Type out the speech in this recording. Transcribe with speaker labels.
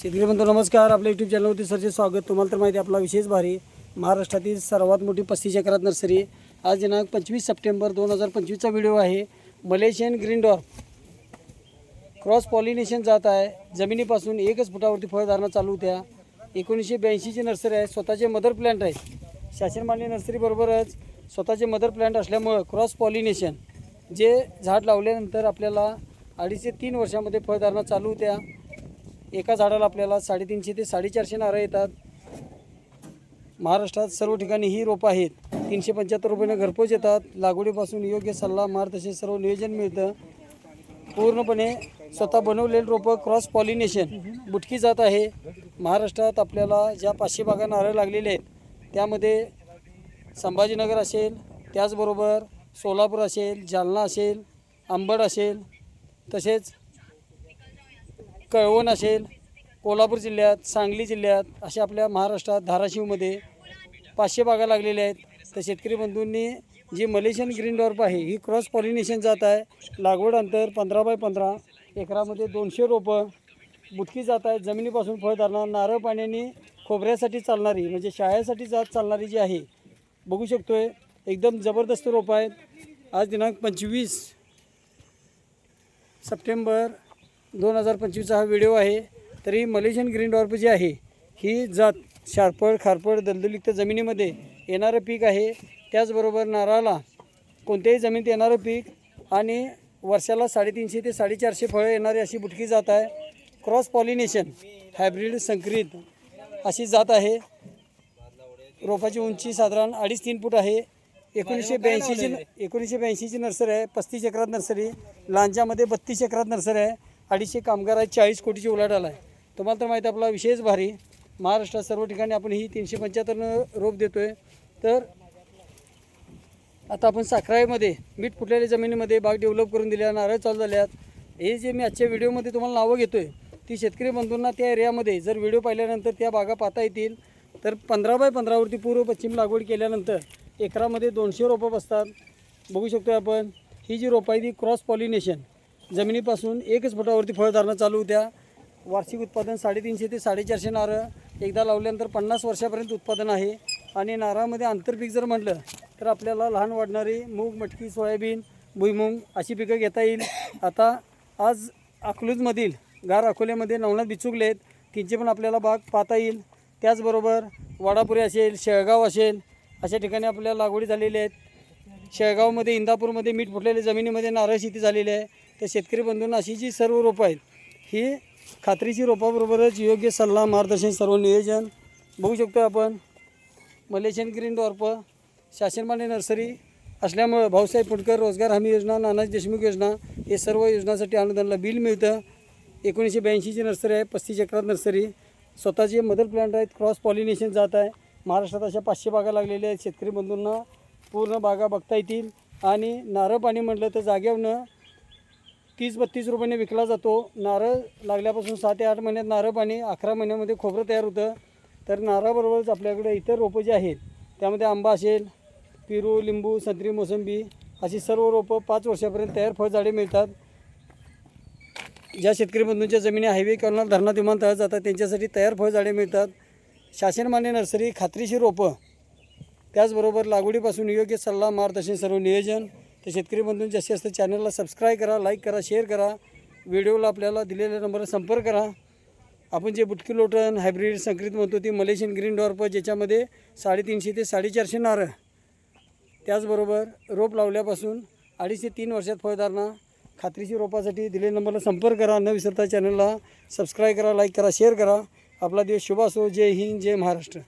Speaker 1: शेतकरी बंधू नमस्कार. आपल्या यूट्यूब चॅनलवरती सरचे स्वागत. तुम्हाला तर माहिती आपला विशेष भारी. महाराष्ट्रातील सर्वात मोठी पस्तीस एकरात नर्सरी. आज दिनांक पंचवीस सप्टेंबर दोन हजार पंचवीसचा व्हिडिओ आहे. Malaysian green dwarf cross pollination जात आहे. जमिनीपासून एकच फुटावरती फळधारणा चालू होत्या. एकोणीसशे ब्याऐंशीची नर्सरी आहे. स्वतःचे मदर प्लॅन्ट आहे. शासनमान्य नर्सरीबरोबरच स्वतःचे मदर प्लॅन्ट असल्यामुळं क्रॉस पॉलिनेशन जे झाड लावल्यानंतर आपल्याला अडीच ते तीन वर्षामध्ये फळधारणा चालू होत्या. एका झाडाला आपल्याला साडेतीनशे ते साडेचारशे नारळ येतात. महाराष्ट्रात सर्व ठिकाणी ही रोपं आहेत. तीनशे पंच्याहत्तर रुपयानं घरपोच येतात. लागवडीपासून योग्य सल्ला मार्गदर्शन सर्व नियोजन मिळतं. पूर्णपणे स्वतः बनवलेली रोपं क्रॉस पॉलिनेशन बुटकी जात आहे. महाराष्ट्रात आपल्याला ज्या पाचशे बागा नारळ लागलेले आहेत त्यामध्ये संभाजीनगर असेल त्याचबरोबर सोलापूर असेल जालना असेल अंबड असेल तसेच कळवण असेल कोल्हापूर जिल्ह्यात सांगली जिल्ह्यात अशा आपल्या महाराष्ट्रात धाराशिवमध्ये पाचशे बागा लागलेल्या आहेत. तर शेतकरी बंधूंनी जी मलेशियन ग्रीन डॉर्प आहे ही क्रॉस पॉलिनेशन जात आहे. लागवड अंतर पंधरा बाय पंधरा एकरामध्ये दोनशे रोपं बुटकी जात आहे जमिनीपासून फळधारणा नारळ पाण्याने खोबऱ्यासाठी चालणारी म्हणजे शाळेसाठी जात चालणारी जी आहे बघू शकतो आहे एकदम जबरदस्त रोपं आहेत. आज दिनांक पंचवीस सप्टेंबर दोन हजार पंचवीसचा हा व्हिडिओ आहे. तरी मलेशियन ग्रीन डॉर्प जी आहे ही जात शारपड खारपड दलदलिक्त जमिनीमध्ये येणारं पीक आहे. त्याचबरोबर नारळाला कोणत्याही जमिनीत येणारं पीक आणि वर्षाला साडेतीनशे ते साडेचारशे फळं येणारी अशी बुटकी जात आहे. क्रॉस पॉलिनेशन हायब्रिड संकरित अशी जात आहे. रोपाची उंची साधारण अडीच तीन फूट आहे. एकोणीसशे ब्याऐंशीची एकोणीसशे ब्याऐंशीची नर्सरी आहे. पस्तीस एकरात नर्सरी. लांजामध्ये बत्तीस एकरात नर्सरी आहे. अडीचशे कामगार आहेत चाळीस कोटीची उलाढाल आहे. तुम्हाला तर माहिती आहे आपला विशेष भारी. महाराष्ट्रात सर्व ठिकाणी आपण ही तीनशे पंच्याहत्तरनं रोप देतो आहे तर आता आपण साखराईमध्ये मीठ फुटलेल्या जमिनीमध्ये बाग डेव्हलप करून दिल्या नारळ चालू झाल्यात. हे जे मी आजच्या व्हिडिओमध्ये तुम्हाला नावं घेतो आहे ती शेतकरी बंधूंना त्या एरियामध्ये जर व्हिडिओ पाहिल्यानंतर त्या बागा पाहता येतील. तर पंधरा बाय पंधरावरती पूर्व पश्चिम लागवड केल्यानंतर एकरामध्ये दोनशे रोपं बसतात. बघू शकतो आपण ही जी रोपं आहे ती क्रॉस पॉलिनेशन जमिनीपासून एकच फुटावरती फळधारणा चालू होत्या. वार्षिक उत्पादन साडेतीनशे ते साडेचारशे नारळ एकदा लावल्यानंतर पन्नास वर्षापर्यंत उत्पादन आहे. आणि नारळामध्ये आंतरपीक जर म्हटलं तर आपल्याला लहान वाढणारी मूग मटकी सोयाबीन भुईमुंग अशी पिकं घेता येईल. आता आज अकलूजमधील गार अकोल्यामध्ये नवनाथ बिचुकले आहेत. तिचे पण आपल्याला बाग पाहता येईल. त्याचबरोबर वाडापुरी असेल शेळगाव असेल अशा ठिकाणी आपल्याला लागवडी झालेल्या आहेत. शेळगावमध्ये इंदापूरमध्ये मीठ फुटलेल्या जमिनीमध्ये नारळ शेती झालेली आहे. तर शेतकरी बंधूंना अशी जी सर्व रोपं आहेत ही खात्रीची रोपाबरोबरच योग्य सल्ला मार्गदर्शन सर्व नियोजन बघू शकतो आपण. मलेशियन ग्रीन डॉर्प शासनमान्य नर्सरी असल्यामुळं भाऊसाहेब पुटकर रोजगार हमी योजना नानाजी देशमुख योजना हे सर्व योजनासाठी अनुदानाला बिल मिळतं. एकोणीसशे ब्याऐंशीची नर्सरी आहे पस्तीस एकरात नर्सरी. स्वतःचे मदर प्लांट आहेत क्रॉस पॉलिनेशन जात आहे. महाराष्ट्रात अशा पाचशे बागा लागलेल्या आहेत शेतकरी बंधूंना. पूर्ण बागा बघता येतील. आणि नारळ पाणी म्हटलं तर जागेवरनं तीस बत्तीस रुपयाने विकला जातो. नारळ लागल्यापासून सात ते आठ महिन्यात नारळ पाणी अकरा महिन्यामध्ये खोबरं तयार होतं. तर नारळाबरोबरच आपल्याकडे इतर रोपं जी आहेत त्यामध्ये आंबा असेल पेरू लिंबू संत्री मोसंबी अशी सर्व रोपं पाच वर्षापर्यंत तयार फळझाडे मिळतात. ज्या शेतकरी बंधूंच्या जमिनी हायवे किंवा धरणात विमानतळात जातात त्यांच्यासाठी तयार फळझाडे मिळतात. शासनमान्य नर्सरी खात्रीशीर रोपं त्याचबरोबर लागवडीपासून योग्य सल्ला मार्गदर्शन सर्व नियोजन तर शेतकरी बंधूं जास्तीत जास्त चॅनलला सबस्क्राईब करा लाईक करा शेअर करा. व्हिडिओला आपल्याला दिलेल्या नंबरला संपर्क करा. आपण जे बुटकी लोटन हायब्रिड संकरित म्हणतो ती मलेशियन ग्रीन डॉर्प ज्याच्यामध्ये साडेतीनशे ते साडेचारशे नारळ त्याचबरोबर रोप लावल्यापासून अडीच ते तीन वर्षात फळधारणा. खात्रीशी रोपासाठी दिलेल्या नंबरला संपर्क करा. न विसरता चॅनलला सबस्क्राईब करा लाईक करा शेअर करा. आपला देश शुभ असो. जय हिंद जय महाराष्ट्र.